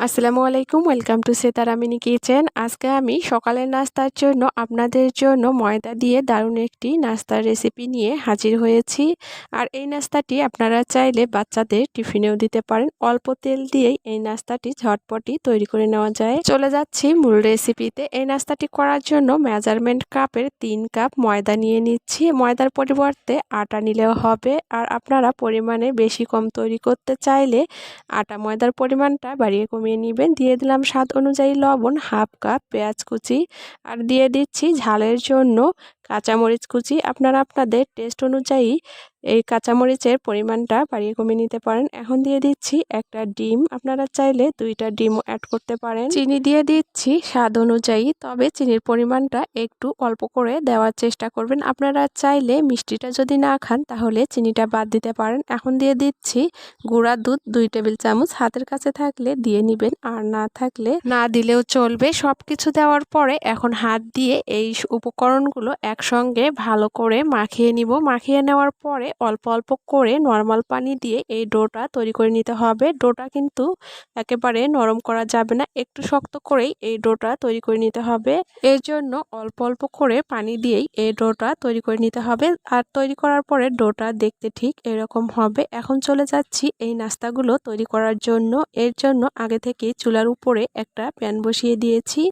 আসসালামু আলাইকুম welcome to সেতারামিনি kitchen আজকে আমি সকালের নাস্তার জন্য আপনাদের জন্য ময়দা দিয়ে দারুণ একটি নাস্তার রেসিপি নিয়ে হাজির হয়েছি। আর এই নাস্তাটি আপনারা চাইলে বাচ্চাদের টিফিনেও দিতে পারেন। অল্প তেল দিয়েই এই নাস্তাটি ঝটপটি তৈরি করে নেওয়া যায়। চলে যাচ্ছি মূল রেসিপিতে এই নাস্তাটি করার জন্য মেজারমেন্ট কাপের তিন কাপ ময়দা নিয়ে নিচ্ছি। ময়দার পরিবর্তে আটা নিলেও হবে। আর আপনারা পরিমাণে বেশি কম তৈরি করতে চাইলে আটা ময়দার পরিমাণটা বাড়িয়ে কমিয়ে কমিয়ে নেবেন। দিয়ে দিলাম স্বাদ অনুযায়ী লবণ, হাফ কাপ পেঁয়াজ কুচি। আর দিয়ে দিচ্ছি ঝালের জন্য কাঁচামরিচ কুচি, আপনারা আপনাদের টেস্ট অনুযায়ী এই কাঁচামরিচের পরিমাণটা বাড়িয়ে কমিয়ে নিতে পারেন। এখন দিয়ে দিচ্ছি একটা ডিম, আপনারা চাইলে দুইটা ডিমও অ্যাড করতে পারেন। চিনি দিয়ে দিচ্ছি স্বাদ অনুযায়ী, তবে চিনির পরিমাণটা একটু অল্প করে দেওয়ার চেষ্টা করবেন। আপনারা চাইলে মিষ্টিটা যদি না খান, তাহলে চিনিটা বাদ দিতে পারেন। এখন দিয়ে দিচ্ছি গুঁড়া দুধ, দুই টেবিল চামচ। হাতের কাছে থাকলে দিয়ে নিবেন, আর না থাকলে না দিলেও চলবে। সব কিছু দেওয়ার পরে এখন হাত দিয়ে এই উপকরণগুলো একসঙ্গে ভালো করে মাখিয়ে নিব। মাখিয়ে নেওয়ার পরে অল্প অল্প করে নর্মাল পানি দিয়ে এই ডোটা তৈরি করে নিতে হবে। ডোটা কিন্তু একেবারে নরম করা যাবে না। একটু শক্ত করেই এই ডোটা তৈরি করে নিতে হবে। এর জন্য অল্প অল্প করে পানি দিয়েই এই ডোটা তৈরি করে নিতে হবে। আর তৈরি করার পরে ডোটা দেখতে ঠিক এরকম হবে। এখন চলে যাচ্ছি এই নাস্তাগুলো তৈরি করার জন্য। এর জন্য আগে থেকে চুলার উপরে একটা প্যান বসিয়ে দিয়েছি।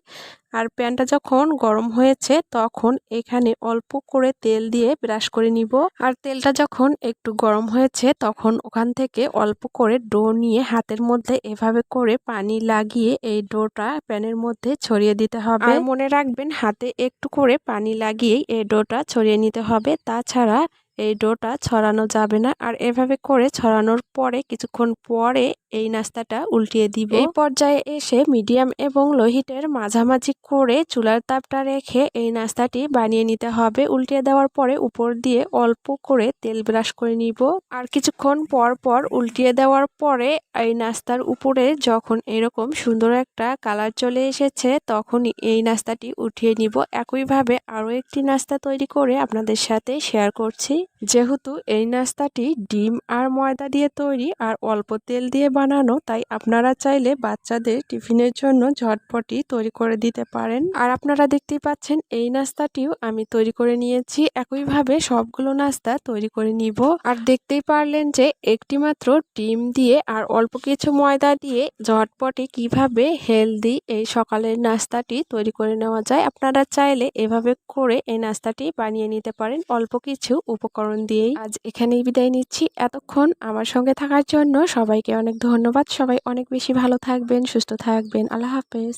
আর প্যানটা যখন গরম হয়েছে, তখন এখানে অল্প করে তেল দিয়ে ব্রাশ করে নিব। আর তেলটা যখন একটু গরম হয়েছে, তখন ওখান থেকে অল্প করে ডো নিয়ে হাতের মধ্যে এভাবে করে পানি লাগিয়ে এই ডোটা প্যানের মধ্যে ছড়িয়ে দিতে হবে। আর মনে রাখবেন, হাতে একটু করে পানি লাগিয়েই এই ডোটা ছড়িয়ে নিতে হবে। তাছাড়া এই ডোটা ছড়ানো যাবে না। আর এভাবে করে ছড়ানোর পরে কিছুক্ষণ পরে এই নাস্তাটা উল্টিয়ে দিব। এই পর্যায়ে এসে মিডিয়াম এবং লোহিটের মাঝামাঝি করে চুলার তাপটা রেখে এই নাস্তাটি বানিয়ে নিতে হবে। উল্টিয়ে দেওয়ার পরে উপর দিয়ে অল্প করে তেল ব্রাশ করে নিব। আর কিছুক্ষণ পর পর উল্টিয়ে দেওয়ার পরে এই নাস্তার উপরে যখন এরকম সুন্দর একটা কালার চলে এসেছে তখন এই নাস্তাটি উঠিয়ে নিব। একইভাবে আরও একটি নাস্তা তৈরি করে আপনাদের সাথে শেয়ার করছি। যেহেতু এই নাস্তাটি ডিম আর ময়দা দিয়ে তৈরি আর অল্প তেল দিয়ে বানানো, তাই আপনারা চাইলে বাচ্চাদের টিফিনের জন্য ঝটপটি তৈরি করে দিতে পারেন। আর আপনারা দেখতেই পাচ্ছেন, এই নাস্তাটিও আমি তৈরি করে নিয়েছি। একইভাবে সবগুলো নাস্তা তৈরি করে নিব। আর দেখতেই পারলেন যে, একটি মাত্র ডিম দিয়ে আর অল্প কিছু ময়দা দিয়ে ঝটপটি কীভাবে হেলদি এই সকালের নাস্তাটি তৈরি করে নেওয়া যায়, আপনারা চাইলে এভাবে করে এই নাস্তাটি বানিয়ে নিতে পারেন। অল্প কিছু উপকরণ দিয়েই আজ এখানেই বিদায় নিচ্ছি। এতক্ষণ আমার সঙ্গে থাকার জন্য সবাইকে অনেক ধন্যবাদ। সবাই অনেক বেশি ভালো থাকবেন, সুস্থ থাকবেন। আল্লাহ হাফেজ।